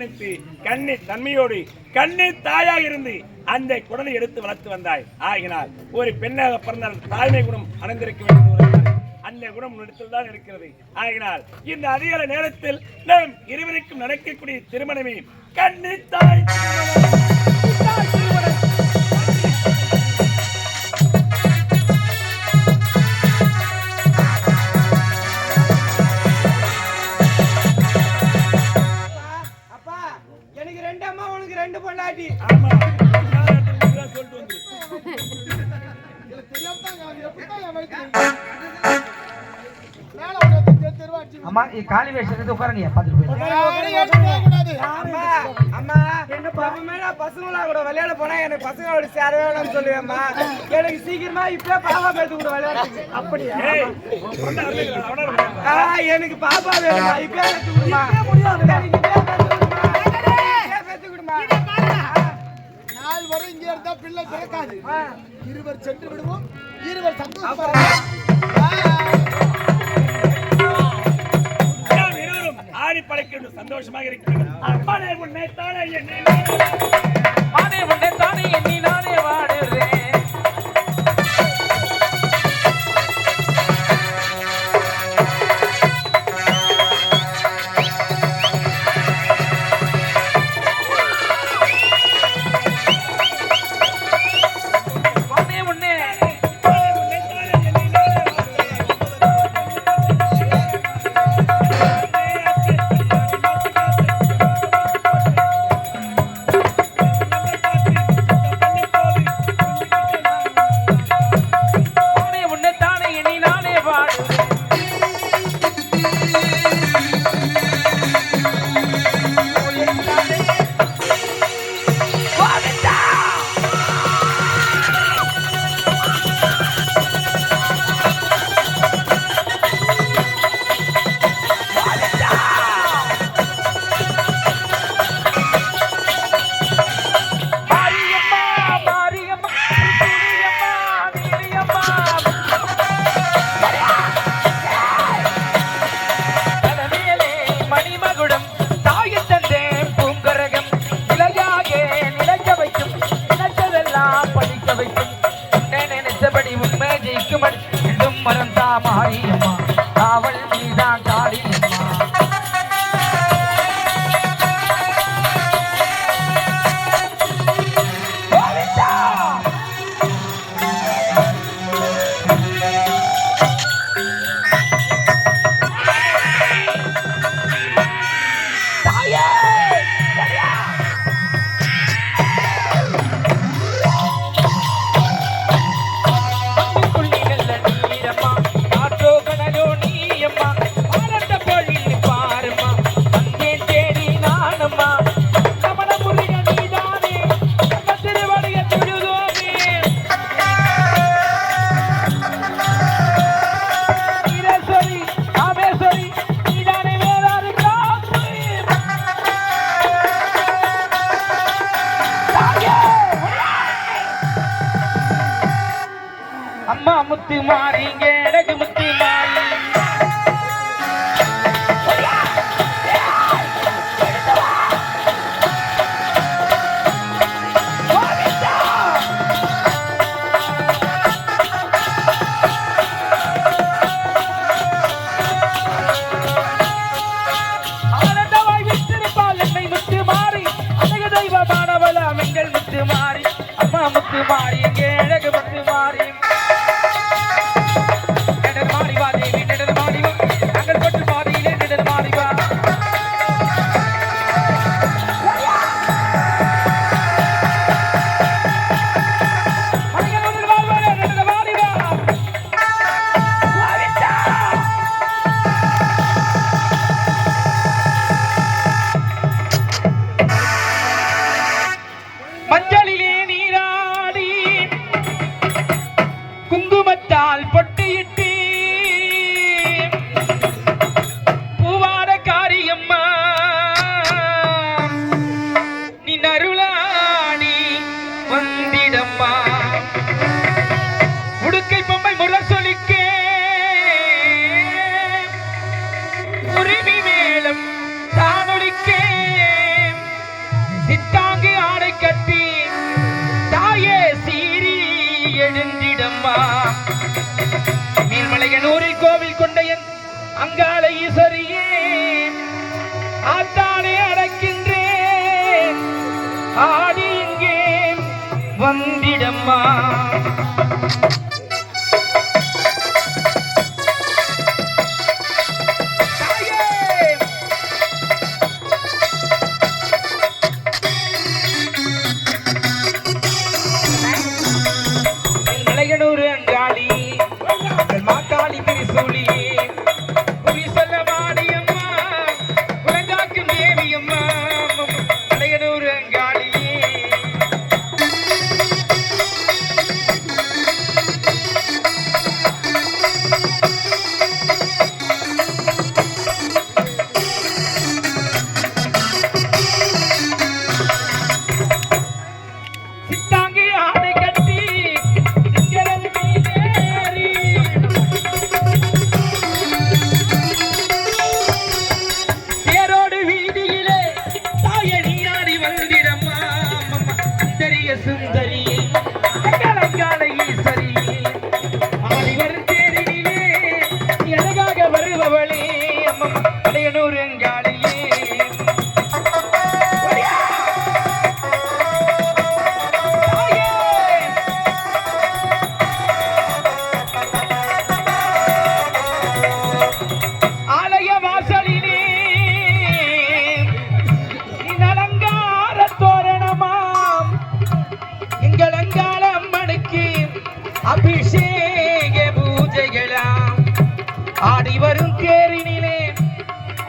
அர்ப்பணித்து கண்ணி தன்மையோடு கண்ணி தாயாக இருந்து அந்த குடலை எடுத்து வளர்த்து வந்தாய். ஆகினால் ஒரு பெண்ணாக பிறந்தால் தாய்மை குணம் அடைந்திருக்க வேண்டும் அந்த குணம் இடத்தில் தான் இருக்கிறது. ஆகினால் இந்த அதிகால நேரத்தில் நாம் இருவருக்கும் நடக்கக்கூடிய திருமணமே கண்ணி தாய் திருமணம். தாய் அம்மா காலி வேஷம் உட்கார நீ பார்த்துட்டு அம்மா என்னப்பா? மேல பசங்களா கூட விளையாட போனா எனக்கு பசங்களோட சேரவே வேணும்னு எனக்கு சீக்கிரமா இப்பவே பாப்பா பேத்து கூட விளையாட அப்படியா? எனக்கு பாப்பா வேணுமா இப்பவே பேத்து கொடுமா. நாள் வரை இங்கே இருந்தா பிள்ளை பிறக்காது. இருவர் சென்று விடுவோம். இருவர் சந்தோஷம் சந்தோஷமாக இருக்கிறது. அம்மானே உன்னை தானே என்னை மானே உன்னை தானே எண்ணி படிக்க வைக்கும். உன்னை நினைச்சபடி உண்மை ஜெயிக்கும் என்றும் மறந்தா முத்து மாறிங்க எனக்கு முத்து மாறி? முத்து மாறி. அம்மா முத்து மாறி அம்மா. நீர்மலையனூரில் கோவில் கொண்டையன் என் அங்காளை ஈஸ்வரியே அடக்கின்றேன். ஆடி இங்கே வந்திடம்மா.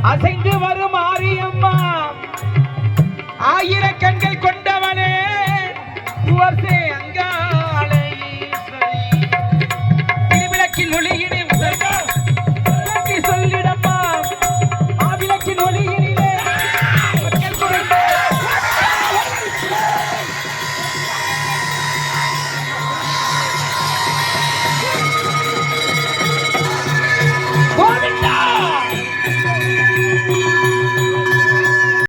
அசைந்து வரும் ஆரியம்மா. ஆயிர கண்கள் கொண்ட